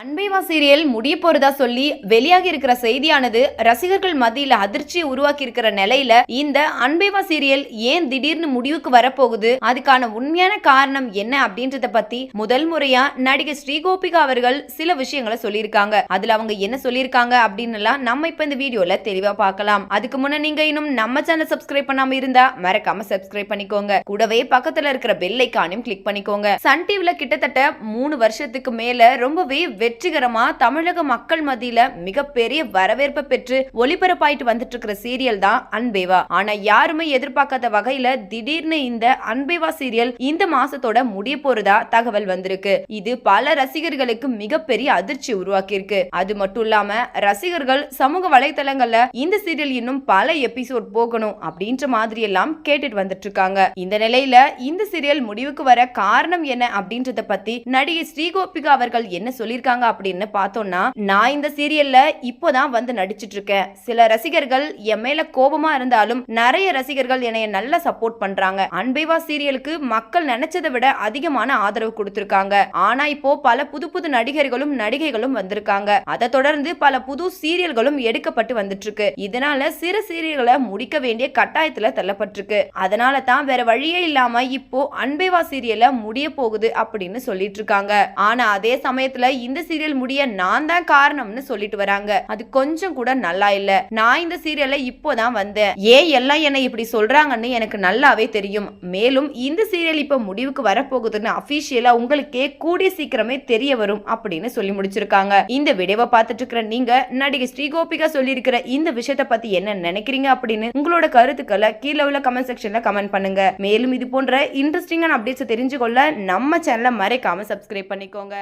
அன்பைவா serial முடிய போறதா சொல்லி வெளியாகி இருக்கிற செய்தியானது ரசிகர்கள் மத்தியில அதிர்ச்சியை உருவாக்கி இருக்கிற நிலையில இந்த அன்பைவா சீரியல் ஏன் திடீர்னு முடிவுக்கு வரப்போகுது? அதுக்கான உண்மையான காரணம் என்ன அப்படின்றத பத்தி முதல் முறையா நடிகை ஸ்ரீகோபிகா அவர்கள் சில விஷயங்களை சொல்லியிருக்காங்க. அதுல அவங்க என்ன சொல்லியிருக்காங்க அப்படின்னு எல்லாம் நம்ம இப்ப இந்த வீடியோல தெளிவா பார்க்கலாம். அதுக்கு முன்ன நீங்க இன்னும் நம்ம சேனல் சப்ஸ்கிரைப் பண்ணாம இருந்தா மறக்காம சப்ஸ்கிரைப் பண்ணிக்கோங்க. கூடவே பக்கத்துல இருக்கிற பெல் ஐக்கானையும் கிளிக் பண்ணிக்கோங்க. சன் டிவில கிட்டத்தட்ட மூணு வருஷத்துக்கு மேல ரொம்பவே வெற்றிகரமா தமிழக மக்கள் மத்தியில மிகப்பெரிய வரவேற்பை பெற்று ஒளிபரப்பாயிட்டு வந்துட்டு இருக்கிற சீரியல் தான் அன்பேவா. ஆனா யாருமே எதிர்பார்க்காத வகையில திடீர்னு இந்த அன்பேவா சீரியல் இந்த மாசத்தோட முடிய போறதா தகவல் வந்திருக்கு. இது பல ரசிகர்களுக்கு மிகப்பெரிய அதிர்ச்சி உருவாக்கியிருக்கு. அது மட்டும் இல்லாம ரசிகர்கள் சமூக வலைதளங்கள்ல இந்த சீரியல் இன்னும் பல எபிசோட் போகணும் அப்படின்ற மாதிரி எல்லாம் கேட்டுட்டு வந்துட்டு இருக்காங்க இந்த நிலையில இந்த சீரியல் முடிவுக்கு வர காரணம் என்ன அப்படின்றத பத்தி நடிகை ஸ்ரீகோபிகா அவர்கள் என்ன சொல்லியிருக்காங்க அப்படின்னு பார்த்தோம்னா நான் இந்த சீரியல்ல இப்போதான் வந்து நடிச்சிட்டு இருக்கேன் சில ரசிகர்கள் என் மேல கோபமா இருந்தாலும் நிறைய ரசிகர்கள் என்னைய நல்லா சப்போர்ட் பண்றாங்க. அன்பைவா சீரியலுக்கு மக்கள் நினைச்சதை விட அதிகமான ஆதரவு கொடுத்திருக்காங்க. ஆனா இப்போ பல புது புது நடிகர்களும் நடிகைகளும் வந்திருக்காங்க. அதை தொடர்ந்து பல புது சீரியல்களும் எடுக்கப்பட்டு வந்துட்டு இருக்கு இதனால சிறு சீரியல்களை முடிக்க வேண்டிய கட்டாயத்துல தள்ளப்பட்டிருக்கு. அதனால தான் வேற வழியே இல்லாம இப்போ அன்பைவா சீரியல்ல முடிய போகுது அப்படின்னு சொல்லிட்டு இருக்காங்க ஆனா அதே சமயத்துல இந்த சீரியல் முடிய நான் தான் காரணம்னு சொல்லிட்டு வராங்க. அது கொஞ்சம் கூட நல்லா இல்ல. நான் இந்த சீரியல்ல இப்போதான் வந்தேன். ஏன் எல்லாம் என்னை இப்படி சொல்றாங்கன்னு எனக்கு நல்லாவே தெரியும். மேலும் இந்த சீரியல் இப்ப முடிவுக்கு வரப்போகுதுன்னு அபிஷியலா உங்களுக்கே கூடிய சீக்கிரமே தெரிய வரும் அப்படின்னு சொல்லி முடிச்சிருக்காங்க. இந்த வீடியோவை பார்த்துட்டு இருக்கிற நீங்க நடிகை ஸ்ரீகோபிகா சொல்லியிருக்கிற இந்த விஷயத்த பத்தி என்ன நினைக்கிறீங்க அப்படின்னு உங்களோட கருத்துக்களை கீழே உள்ள கமெண்ட் செக்ஷன்ல கமெண்ட் பண்ணுங்க. மேலும் இது போன்ற இன்ட்ரெஸ்டிங்கான அப்டேட்ஸ் தெரிஞ்சுக்கொள்ள நம்ம சேனலை மறைக்காம சப்ஸ்கிரைப் பண்ணிக்கோங்க.